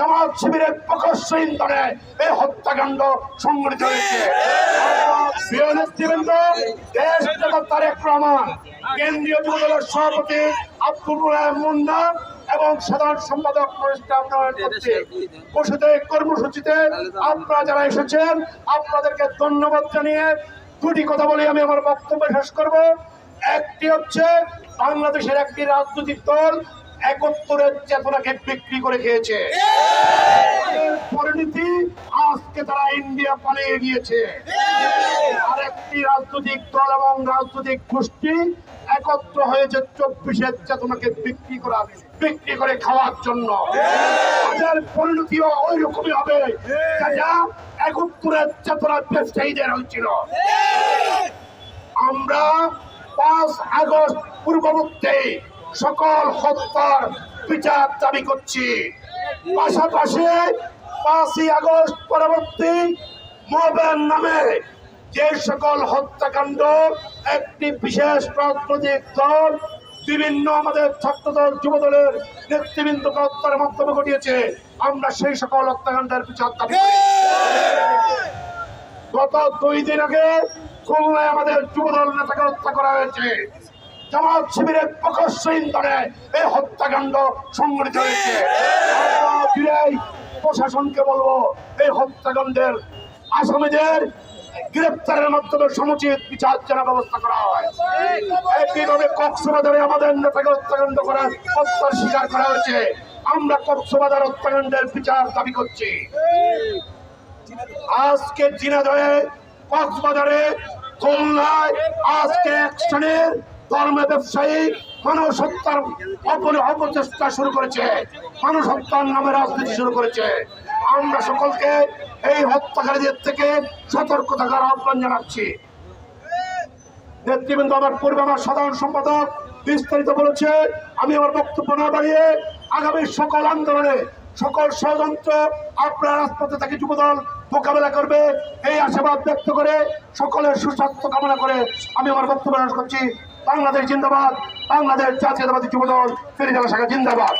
জামাত শিবিরের প্রকাশ্য ইন্ধনে এই হত্যাকাণ্ড সংঘটিত হয়েছে। তারেক কেন্দ্রীয় আব্দুল মুন্না এবং সম্পাদক কর্মসূচিতে আপনারা যারা এসেছেন, আপনাদেরকে ধন্যবাদ জানিয়ে দুটি কথা বলে, আমি আমার বক্তব্য শেষ করব। একটি হচ্ছে বাংলাদেশের একটি রাজনৈতিক দল একত্তরের চেতনাকে বিক্রি করে খেয়েছে। পরিণতি আজকে তারা ইন্ডিয়া পালিয়ে গিয়েছে। আরেকটি রাজনৈতিক দল এবং রাজনৈতিক গোষ্ঠী একত্র হয়েছে চব্বিশের চেতনাকে বিক্রি করা, বিক্রি করে খাওয়ার জন্য। তাদের পরিণতিও ওই রকমই হবে। যা একত্তরের চেতনা ব্যবসায়ীদের হয়েছিল। আমরা পাঁচ আগস্ট পূর্ববর্তী সকল হত্যার বিচার দাবি করছি। পাশাপাশি পাঁচই আগস্ট পরবর্তী মবের নামে যে সকল হত্যাকাণ্ড, একটি বিশেষ রাজনৈতিক দল, বিভিন্ন আমাদের ছাত্রদল, যুবদলের নেতৃবৃন্দকে হত্যার মাধ্যমে ঘটিয়েছে। আমরা সেই সকল হত্যাকাণ্ডের বিচার দাবি গত দুই দিন আগে খুলনায় আমাদের যুবদল নেতাকে হত্যা করা হয়েছে। জামাত শিবিরের প্রকাশ্য ইন্ধনে এই হত্যাকাণ্ড সংঘটিত হয়েছে। প্রশাসনকে বলব, এই হত্যাকাণ্ডের আসামিদের গ্রেপ্তারের মাধ্যমে সমুচিত বিচার যেন ব্যবস্থা করা হয়। একইভাবে কক্সবাজারে আমাদের নেতাকে হত্যাকাণ্ড করা হত্যার শিকার করা হয়েছে। আমরা কক্সবাজার হত্যাকাণ্ডের বিচার দাবি করছি। আজকে জিনাদয়ে কক্সবাজারে খুলনায় আজকে এক শ্রেণির ধর্ম ব্যবসায়ী মানুষ হত্যার অপচেষ্টা শুরু করেছে। মানুষ হত্যার নামে রাজনীতি শুরু করেছে। আমরা সকলকে এই হত্যাকারীদের থেকে সতর্ক থাকার আহ্বান জানাচ্ছি। নেতৃবৃন্দ, আমার পূর্বে আমার সাধারণ সম্পাদক বিস্তারিত বলেছে, আমি আমার বক্তব্য না দাঁড়িয়ে আগামী সকল আন্দোলনে সকল ষড়যন্ত্র আপনার রাজপথে থেকে যুবদল মোকাবেলা করবে, এই আশাবাদ ব্যক্ত করে সকলের সুস্বাস্থ্য কামনা করে আমি আমার বক্তব্য শেষ করছি। বাংলাদেশ জিন্দাবাদ। বাংলাদেশ জাতীয়তাবাদী যুবদল ফেরিজালা শাখা জিন্দাবাদ।